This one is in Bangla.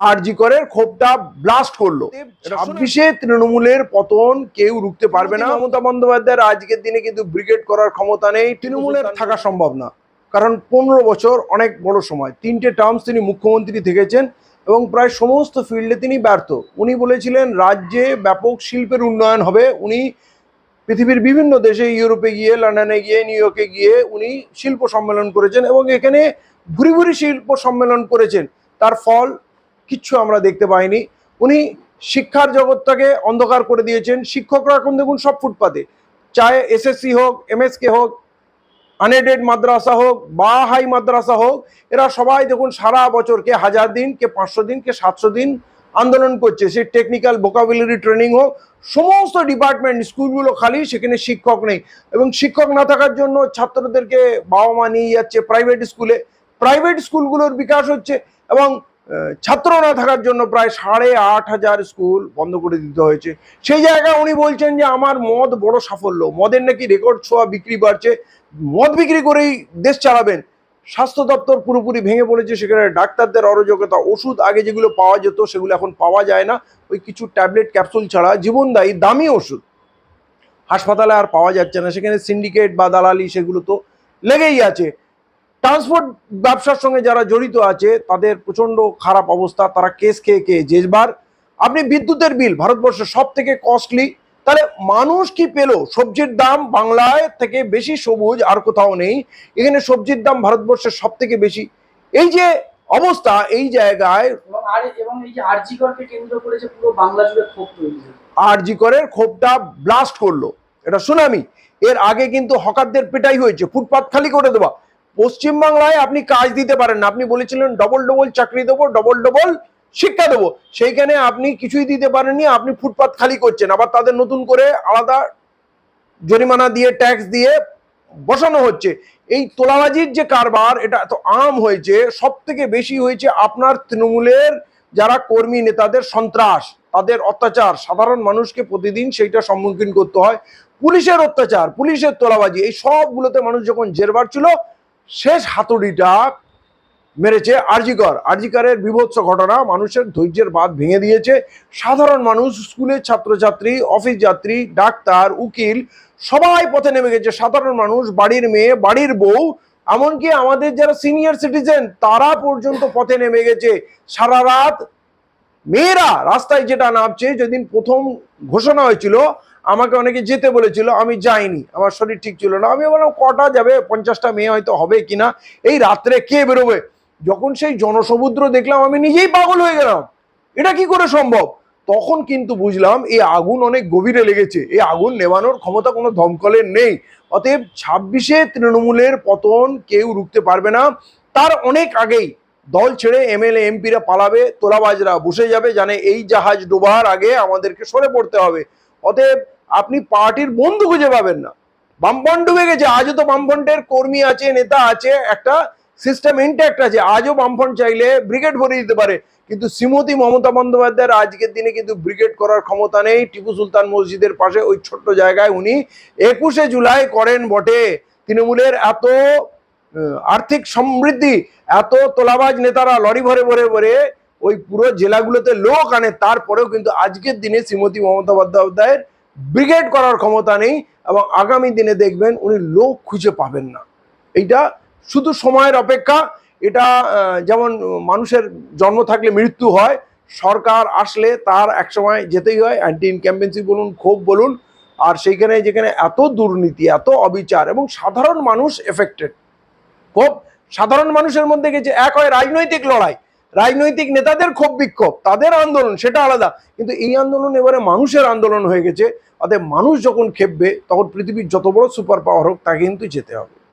আরজি করের ক্ষোভটা ব্লাস্ট করল। ছাব্বিশে তৃণমূলের পতন কেউ রুখতে পারবে না। মমতা বন্দ্যোপাধ্যায়ের আজকের দিনে কিন্তু ব্রিগেড করার ক্ষমতা নেই। তৃণমূলের থাকা সম্ভব না। কারণ পনেরো বছর অনেক বড় সময়। তিনটে টার্মস তিনি মুখ্যমন্ত্রী থেকেছেন এবং প্রায় সমস্ত ফিল্ডে তিনি ব্যর্থ। উনি বলেছিলেন রাজ্যে ব্যাপক শিল্পের উন্নয়ন হবে। উনি পৃথিবীর বিভিন্ন দেশে ইউরোপে গিয়ে লন্ডনে গিয়ে নিউ ইয়র্কে গিয়ে উনি শিল্প সম্মেলন করেছেন এবং এখানে ভুরি ভুরি শিল্প সম্মেলন করেছেন। তার ফল কিচ্ছু আমরা দেখতে পাইনি। উনি শিক্ষার জগৎটাকে অন্ধকার করে দিয়েছেন। শিক্ষকরা এখন দেখুন সব ফুটপাতে। চাहे এসএসসি হোক এমএসকে হোক আনএডেড মাদ্রাসা হোক বা হাই মাদ্রাসা হোক, এরা সবাই দেখুন সারা বছর কে হাজার দিন, কে পাঁচশো দিন, কে সাতশো দিন আন্দোলন করছে। সে টেকনিক্যাল ভোকাবুলারি ট্রেনিং হোক, সমস্ত ডিপার্টমেন্ট স্কুলগুলো খালি, সেখানে শিক্ষক নেই। এবং শিক্ষক না থাকার জন্য ছাত্রদেরকে বাবা মা নিয়ে যাচ্ছে প্রাইভেট স্কুলে প্রাইভেট স্কুলগুলোর বিকাশ হচ্ছে এবং ছাত্র না থাকার জন্য প্রায় সাড়ে আট হাজার স্কুল বন্ধ করে দিতে হয়েছে। সেই জায়গায় উনি বলছেন যে, আমার মদ বড় সাফল্য। মদের নাকি রেকর্ড ছোঁয়া বিক্রি বাড়ছে। মদ বিক্রি করেই দেশ চালাবেন। স্বাস্থ্য দপ্তর পুরোপুরি ভেঙে পড়েছে। সেখানে ডাক্তারদের অরাজকতা, ওষুধ আগে যেগুলো পাওয়া যেত সেগুলো এখন পাওয়া যায় না। ওই কিছু ট্যাবলেট, ক্যাপসুল ছাড়া জীবনদায়ী, দামি ওষুধ। হাসপাতালে আর পাওয়া যাচ্ছে না। সেখানে সিন্ডিকেট বা দালালি সেগুলো তো লেগেই আছে। ট্রান্সপোর্ট ব্যবসার সঙ্গে যারা জড়িত আছে তাদের প্রচণ্ড খারাপ অবস্থা তারা কেস খেয়ে খেয়ে যেবার আপনি বিদ্যুতের বিল ভারতবর্ষের সব থেকে কস্টলি তাহলে মানুষ কি পেল? সবজির দাম বাংলায় থেকে বেশি সবুজ আর কোথাও নেই। এখানে সবজির দাম ভারতবর্ষের সব থেকে বেশি। এই যে অবস্থা এই জায়গায়। আরজি করের ক্ষোভটা ব্লাস্ট করল। এটা সুনামি। এর আগে কিন্তু হকারদের পেটাই হয়েছে। ফুটপাত খালি করে দেওয়া। পশ্চিমবাংলায় আপনি কাজ দিতে পারেন না। আপনি বলেছিলেন ডবল ডবল চাকরি দেবো ডবল ডবল শিক্ষা দেবো। সেইখানে আপনি কিছুই দিতে পারেননি, আপনি ফুটপাত খালি করছেন। আবার তাদের নতুন করে আলাদা জরিমানা দিয়ে ট্যাক্স দিয়ে বসানো হচ্ছে। এই তোলাবাজির যে কারবার, এটা এত আম হয়েছে সব থেকে বেশি হয়েছে আপনার তৃণমূলের যারা কর্মী নেতাদের সন্ত্রাস। তাদের অত্যাচার, সাধারণ মানুষকে প্রতিদিন সেইটা সম্মুখীন করতে হয়। পুলিশের অত্যাচার, পুলিশের তোলাবাজি, এই সবগুলোতে মানুষ যখন জেরবার ছিল শেষ হাতুড়িটা মেরেছে আরজিকর আরজিকরের বিভৎস ঘটনা মানুষের ধৈর্যের বাদ ভেঙে দিয়েছে। সাধারণ মানুষ, স্কুলের ছাত্রছাত্রী, অফিস যাত্রী, ডাক্তার, উকিল, সবাই পথে নেমে গেছে। সাধারণ মানুষ, বাড়ির মেয়ে, বাড়ির বউ, এমনকি আমাদের যারা সিনিয়র সিটিজেন, তারা পর্যন্ত পথে নেমে গেছে। সারা রাত মেয়েরা রাস্তায় যেটা নামছে, যেদিন প্রথম ঘোষণা হয়েছিল আমাকে অনেকে যেতে বলেছিল, আমি যাইনি, আমার শরীর ঠিক ছিল না। আমি বললাম, কটা যাবে? পঞ্চাশটা মেয়ে হয়তো হবে কিনা এই রাত্রে কে বেরোবে? যখন সেই জনসমুদ্র দেখলাম, আমি নিজেই পাগল হয়ে গেলাম। এটা কি করে সম্ভব? তখন কিন্তু বুঝলাম, এই আগুন অনেক গভীরে লেগেছে। এই আগুন নেভানোর ক্ষমতা কোনো দমকলের নেই। অতএব ছাব্বিশে তৃণমূলের পতন কেউ রুখতে পারবে না। তার অনেক আগেই দল ছেড়ে এমএলএ, এমপিরা পালাবে, তোলাবাজরা বসে যাবে, জানে এই জাহাজ ডোবার আগে আমাদেরকে সরে পড়তে হবে। অতএব আপনি পার্টির বন্ধু খুঁজে পাবেন না। বামফ্রন্ট ডুবে গেছে। আজও তো বামফ্রন্টের কর্মী আছে, নেতা আছে, একটা সিস্টেম ইন্ট্যাক্ট আছে। আজও বামফ্রন্ট চাইলে ব্রিগেড ভরে দিতে পারে। কিন্তু শ্রীমতী মমতা বন্দ্যোপাধ্যায়ের আজকের দিনে কিন্তু ব্রিগেড করার ক্ষমতা নেই। টিপু সুলতান মসজিদের পাশে ওই ছোট্ট জায়গায় উনি একুশে জুলাই করেন বটে। তৃণমূলের এত আর্থিক সমৃদ্ধি, এত তোলাবাজ নেতারা লরি ভরে ভরে ভরে ওই পুরো জেলাগুলোতে লোক আনে। তারপরেও কিন্তু আজকের দিনে শ্রীমতী মমতা বন্দ্যোপাধ্যায়ের ব্রিগেড করার ক্ষমতা নেই এবং আগামী দিনে দেখবেন উনি লোক খুঁজে পাবেন না। এইটা শুধু সময়ের অপেক্ষা, এটা যেমন মানুষের জন্ম থাকলে মৃত্যু হয়, সরকার আসলে তার একসময় যেতেই হয় অ্যান্টি ইনক্যাম্পেন্সি বলুন, ক্ষোভ বলুন, আর সেইখানে যেখানে এত দুর্নীতি, এত অবিচার এবং সাধারণ মানুষ এফেক্টেড ক্ষোভ, সাধারণ মানুষের মধ্যে গেছে এক হয় রাজনৈতিক লড়াই রাজনৈতিক নেতাদের ক্ষোভ বিক্ষোভ, তাদের আন্দোলন সেটা আলাদা। কিন্তু এই আন্দোলন এবারে মানুষের আন্দোলন হয়ে গেছে, অতএব মানুষ যখন খেপবে, তখন পৃথিবীর যত বড় সুপার পাওয়ার হোক, তাকে কিন্তু যেতে হবে।